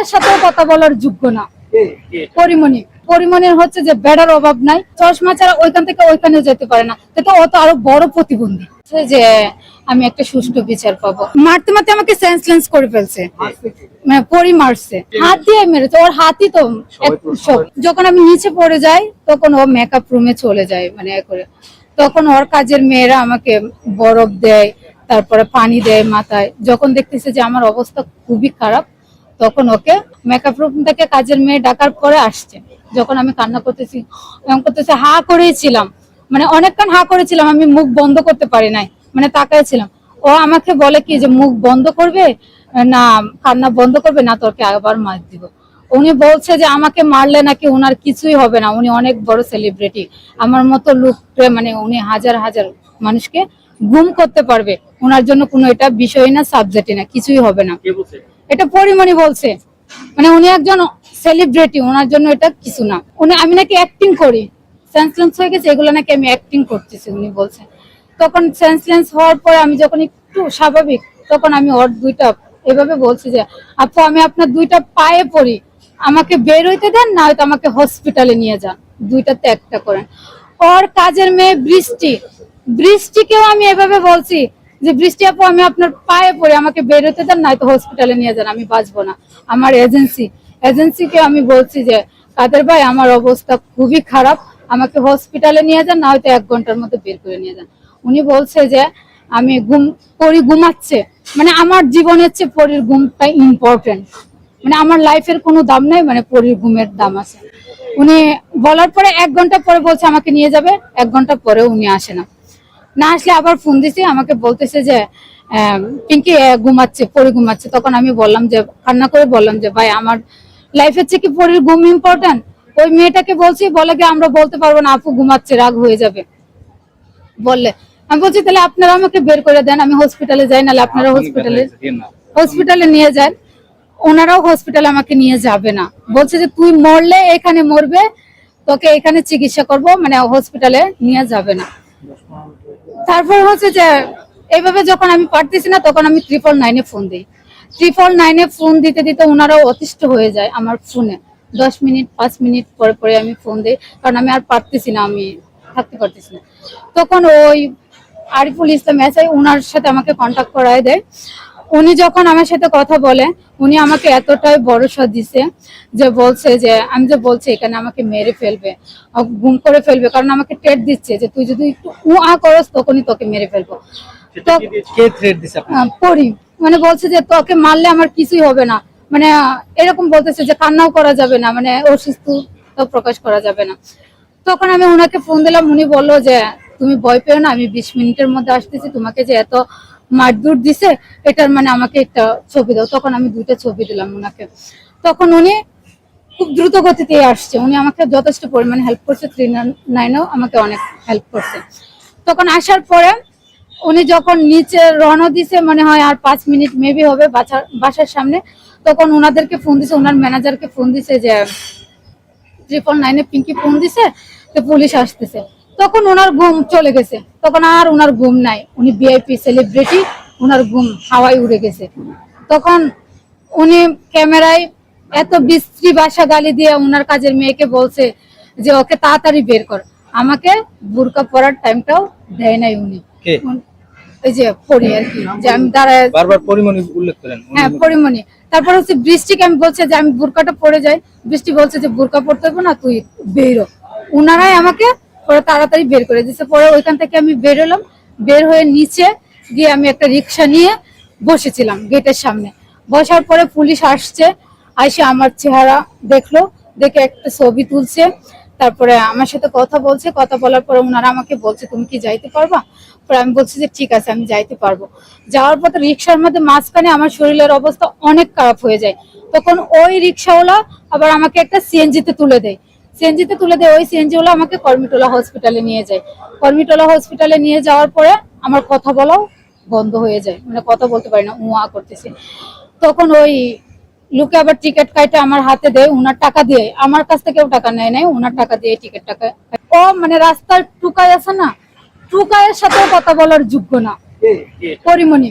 তার সাথেও কথা বলার যোগ্য না। পরিমণি। পরিমণির হচ্ছে যে বেড়ার অভাব নাই। চশমা ছাড়া ওইখান থেকে ওইখানে যেতে পারে না। তো ও তো আরও বড় প্রতিবন্ধী। যে আমি একটা সুষ্ঠু বিচার পাবো। মারতে মারতে আমাকে সেন্সলেন্স করে ফেলছে। মানে পরি মারছে। হাত দিয়ে মেরেছে। ওর হাতই তো সব। যখন আমি নিচে পড়ে যাই তখন ও মেকআপ রুমে চলে যায় মানে করে। তখন ওর কাজের মেয়েরা আমাকে বরফ দেয় তারপরে পানি দেয় মাথায়। যখন দেখতেছে যে আমার অবস্থা খুবই খারাপ তখন ওকে মেকআপ রুম থেকে কাজের মেয়ে ডাকার পরে আসছে। যখন আমি কান্না করতেছি এমন করতেছি, হা করেছিলাম। মানে অনেকক্ষণ হা করেছিলাম, আমি মুখ বন্ধ করতে পারি নাই। মানে তাকাইছিলাম। ও আমাকে বলে কি যে, মুখ বন্ধ করবে? না, কান্না বন্ধ করবে? না, তোকে আবার মার দিব। উনি বলছে যে, আমাকে মারলে নাকি ওনার কিছুই হবে না। উনি অনেক বড় সেলিব্রিটি আমার মতো লোককে মানে উনি হাজার হাজার মানুষকে গুম করতে পারবে। ওনার জন্য কোনো এটা বিষয় না সাবজেক্টই না, কিছুই হবে না। এটা পরিমণি বলছে। মানে উনি একজন সেলিব্রিটি ওনার জন্য এটা কিছু না। উনি, আমি নাকি অ্যাক্টিং করি। সেন্সলেন্স হয়ে গেছে, এগুলো নাকি আমি অ্যাক্টিং করতেছি, উনি বলছেন তখন সেন্সলেন্স হওয়ার পরে আমি যখন একটু স্বাভাবিক, তখন আমি ওর দুইটা, এভাবে বলছি যে, আপু, আমি আপনার দুইটা পায়ে পড়ি। আমাকে বের হইতে দেন, না হয়তো আমাকে হসপিটালে নিয়ে যান। দুইটাতে একটা করেন। ওর কাজের মেয়ে বৃষ্টি। বৃষ্টিকেও আমি এভাবে বলছি যে, বৃষ্টি আপু, আমি আপনার পায়ে পড়ে, আমাকে বের হতে দেন, নয়তো হসপিটালে নিয়ে যান, আমি বাঁচবো না। আমার এজেন্সি এজেন্সিকে আমি বলছি যে, কাদের ভাই, আমার অবস্থা খুবই খারাপ, আমাকে হসপিটালে নিয়ে যান না হয়তো এক ঘণ্টার মধ্যে বের করে নিয়ে যান। উনি বলছে যে, আমি ঘুম, পরি ঘুমাচ্ছে। মানে আমার জীবনের চেয়ে পরির ঘুমটা ইম্পর্টেন্ট মানে আমার লাইফের কোনো দাম নাই মানে পরির ঘুমের দাম আছে। উনি বলার পরে এক ঘণ্টা পরে বলছে, আমাকে নিয়ে যাবে। এক ঘণ্টা পরে উনি আসে না। না আসলে আবার ফোন দিছি আমাকে বলতেছে যে পিঙ্কি ঘুমাচ্ছে পরি ঘুমাচ্ছে। তখন আমি বললাম যে কান্না করে বললাম যে ভাই আমার লাইফের চেয়ে কি পরির ঘুম ইম্পর্টেন্ট ওই মেয়েটাকে বলছি বলে কি আমরা বলতে পারব না আপু ঘুমাচ্ছে রাগ হয়ে যাবে? বললে আমি বলছি তাহলে আপনারা আমাকে বের করে দেন আমি হসপিটালে যাই নাহলে আপনারা হসপিটালে হসপিটালে নিয়ে যান। ওনারাও হসপিটালে আমাকে নিয়ে যাবে না। বলছে যে তুই মরলে এখানে মরবে তোকে এখানে চিকিৎসা করব মানে হসপিটালে নিয়ে যাবে না। তারপর হচ্ছে যে এইভাবে যখন আমি পারতেছি না, তখন আমি ট্রিপল নাইনে ফোন দিই। ট্রিপল নাইনে ফোন দিতে দিতে ওনারাও অতিষ্ঠ হয়ে যায় আমার ফোনে দশ মিনিট, পাঁচ মিনিট পরে পরে আমি ফোন দিই, কারণ আমি আর পারতেছি না, আমি থাকতে পারতেছি না। তখন ওই আরিফুল ইসলাম এসআই ওনার সাথে আমাকে কন্ট্যাক্ট করায় দেয়। উনি যখন আমার সাথে কথা বলে উনি আমাকে এতটাই ভরসা দিছে যে বলছে যে আমি যে বলছি এখানে আমাকে মেরে ফেলবে গুম করে ফেলবে কারণ আমাকে টেট দিচ্ছে যে তুই যদি একটু উ আ করস তখনই তোকে মেরে ফেলব। তো পড়ি মানে বলছে যে তোকে মারলে আমার কিছুই হবে না। মানে এরকম বলতেছে যে কান্নাও করা যাবে না মানে অসুস্থ প্রকাশ করা যাবে না। তখন আমি ওনাকে ফোন দিলাম উনি বলল যে তুমি ভয় পেও না আমি বিশ মিনিটের মধ্যে আসতেছি তোমাকে যে এত মারধর দিছে, এটার মানে আমাকে একটা ছবি দাও। তখন আমি দুইটা ছবি দিলাম ওনাকে। তখন উনি খুব দ্রুত গতিতে আসছে। উনি আমাকে যথেষ্ট পরিমাণে হেল্প করছে। থ্রি নাইনও আমাকে অনেক হেল্প করছে। তখন আসার পরে উনি যখন নিচে রওনা দিছে, মনে হয় আর পাঁচ মিনিট মেবি হবে বাসার বাসার সামনে, তখন ওনাদেরকে ফোন দিছে ওনার ম্যানেজারকে ফোন দিছে যে ট্রিপল নাইনে পিঙ্কি ফোন দিছে, তো পুলিশ আসতেছে। তখন ওনার ঘুম চলে গেছে। তখন আর ওনার ঘুম নাই। উনি ভিআইপি সেলিব্রিটি ওনার ঘুম হাওয়ায় উড়ে গেছে। তখন উনি ক্যামেরায় এত বিশ্রী ভাষা গালি দিয়ে ওনার কাজের মেয়েকে বলছে যে ওকে তাড়াতাড়ি বের কর। আমাকে বুরকা পরার টাইমটাও দেয় নাই উনি? ওই যে পড়ি আর কি যে আমি দাঁড়ায় বারবার পরিমণি উল্লেখ করেন। হ্যাঁ পরিমণি। তারপর হচ্ছে বৃষ্টিকে আমি বলছে যে আমি বুরকাটা পরে যাই। বৃষ্টি বলছে যে বুরকা পরতে হবে না তুই বেরো। উনারাই আমাকে পরে তাড়াতাড়ি বের করে দিচ্ছে পরে ওইখান থেকে আমি বের হলাম। বের হয়ে নিচে গিয়ে আমি একটা রিক্সা নিয়ে বসেছিলাম গেটের সামনে। বসার পরে পুলিশ আসছে, আইসে আমার চেহারা দেখল, দেখে একটা ছবি তুলছে। তারপরে আমার সাথে কথা বলছে। কথা বলার পরে ওনারা আমাকে বলছে, তুমি কি যাইতে পারবা? পরে আমি বলছি যে, ঠিক আছে, আমি যাইতে পারব। যাওয়ার পথে রিক্সার মধ্যে মাঝখানে আমার শরীরের অবস্থা অনেক খারাপ হয়ে যায়। তখন ওই রিক্সাওয়ালা আবার আমাকে একটা সিএনজিতে তুলে দেয়। সিএনজিতে তুলে দেয় ওই সিএনজিওয়ালা আমাকে কর্মিটোলা হসপিটালে নিয়ে যায়। কর্মিটোলা হসপিটালে নিয়ে যাওয়ার পরে আমার কথা বলাও বন্ধ হয়ে যায়। মানে কথা বলতে পারি না উয়া করতেছি। তখন ওই লোকে আবার টিকিট কাইটে আমার হাতে দেয় উনার টাকা দিয়ে। আমার কাছ থেকেও টাকা নেয় নাই উনার টাকা দিয়ে টিকিট টাকা ও মানে রাস্তার টুকায় আছে না টুকায়ের সাথেও কথা বলার যোগ্য না। পরিমণি।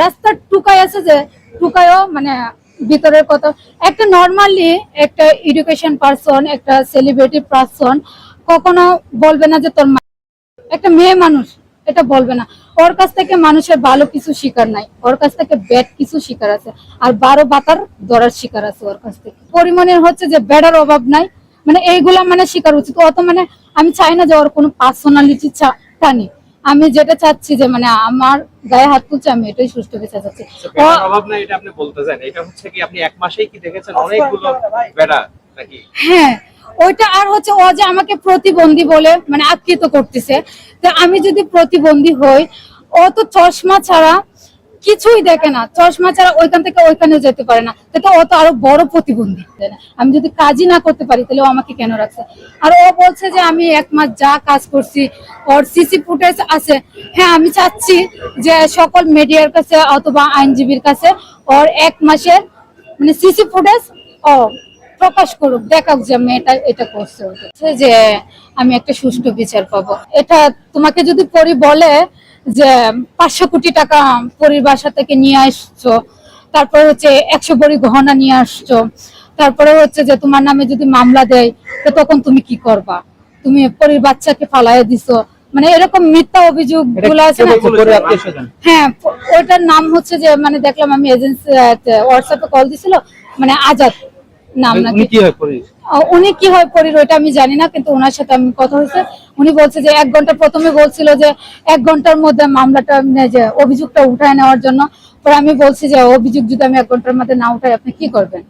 রাস্তার টুকায় আছে যে টুকাইও মানে ভিতরের কথা। একটা নর্মালি একটা এডুকেশন পারসন একটা সেলিব্রিটি পারসন কখনো বলবে না যে তোর একটা মেয়ে মানুষ, এটা বলবে না। ওর কাছ থেকে মানুষের ভালো কিছু শিকার নাই। ওর কাছ থেকে ব্যাড কিছু শিকার আছে। আর বারো বাতার ধরার শিকার আছে ওর কাছ থেকে। পরিমাণের হচ্ছে যে বেড়ার অভাব নাই। মানে এইগুলা মানে শিকার উচিত। অত মানে আমি চাই না যে ওর কোনো পার্সোনালিটি টানি আমি যেটা চাচ্ছি যে মানে আমার গায়ে হাত তুলছে আমি এটাই সুষ্ঠু বিচার চাচ্ছি। অভাব নাই এটা আপনি বলতে চান। এটা হচ্ছে কি আপনি এক মাসেই কি দেখেছেন অনেকগুলো বেড়া নাকি? হ্যাঁ ওইটা আর হচ্ছে ও যে আমাকে প্রতিবন্ধী বলে মানে আকৃত করতেছে। তো আমি যদি প্রতিবন্ধী হই ও তো চশমা ছাড়া কিছুই দেখে না। চশমা ছাড়া ওইখান থেকে ওইখানে যেতে পারে না। ও তো আরও বড় প্রতিবন্ধী। আমি যদি কাজই না করতে পারি, তাহলে ও আমাকে কেন রাখছে? আর ও বলছে যে, আমি এক মাস যা কাজ করছি, ওর সিসি ফুটেজ আছে। হ্যাঁ আমি চাচ্ছি যে সকল মিডিয়ার কাছে অথবা আইনজীবীর কাছে ওর এক মাসের মানে সিসি ফুটেজ ও প্রকাশ করুক, দেখাক যে মেয়েটা এটা করছে। যে, আমি একটা সুষ্ঠু বিচার পাবো। এটা তোমাকে যদি পরি বলে যে পাঁচশো কোটি টাকা পরির বাসা থেকে নিয়ে আসছো। তারপরে হচ্ছে একশো বড়ি গহনা নিয়ে আসছো। তারপরে হচ্ছে যে তোমার নামে যদি মামলা দেয় তো তখন তুমি কি করবা? তুমি পরির বাচ্চাকে ফালাইয়া দিছো। মানে এরকম মিথ্যা অভিযোগগুলো আছে না? হ্যাঁ ওটার নাম হচ্ছে যে মানে দেখলাম আমি এজেন্সি হোয়াটসঅ্যাপে কল দিছিল মানে আজাদ নাম নাকি? হয় উনি কি হয় পরির ওইটা আমি জানি না কিন্তু ওনার সাথে আমি কথা হয়েছে। উনি বলছে যে এক ঘণ্টা প্রথমে বলছিল যে এক ঘণ্টার মধ্যে মামলাটা মানে যে অভিযোগটা উঠায় নেওয়ার জন্য। পরে আমি বলছি যে অভিযোগ যদি আমি এক ঘণ্টার মধ্যে না উঠাই, আপনি কি করবেন?